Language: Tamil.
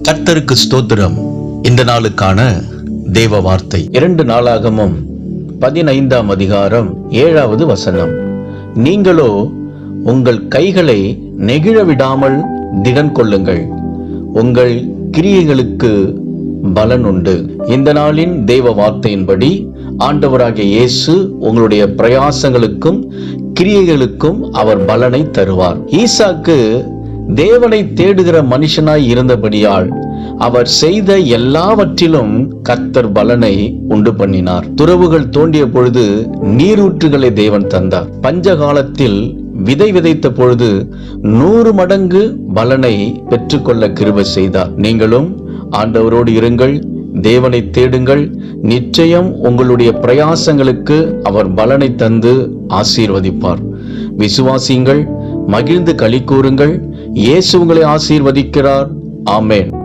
கர்த்தருக்கு ஸ்தோத்திரம். இந்த நாளுக்கான தேவ வார்த்தை. இரண்டு நாளாகமும் பதினைந்தாம் அதிகாரம் ஏழாவது வசனம். நீங்களோ உங்கள் கைகளை நெகிழ விடாமல் திடன் கொள்ளுங்கள். உங்கள் கிரியைகளுக்கு பலன் உண்டு. இந்த நாளின் தேவ வார்த்தையின்படி ஆண்டவராகிய இயேசு உங்களுடைய பிரயாசங்களுக்கும் கிரியைகளுக்கும் அவர் பலனை தருவார். ஈசாக்கு தேவனை தேடுகிற மனுஷனாய் இருந்தபடியால் அவர் செய்த எல்லாவற்றிலும் கர்த்தர் பலனை உண்டு பண்ணினார். துறவுகள் தோண்டிய பொழுது நீரூற்றுகளை தேவன் தந்தார். பஞ்ச காலத்தில் விதை விதைத்த பொழுது நூறு மடங்கு பலனை பெற்றுக்கொள்ள கிருப செய்தார். நீங்களும் ஆண்டவரோடு இருங்கள் தேவனை தேடுங்கள் நிச்சயம் உங்களுடைய பிரயாசங்களுக்கு அவர் பலனை தந்து ஆசீர்வதிப்பார். விசுவாசியுங்கள் மகிழ்ந்து களி கூறுங்கள் இயேசு உங்களை ஆசீர்வதிக்கிறார். ஆமேன்.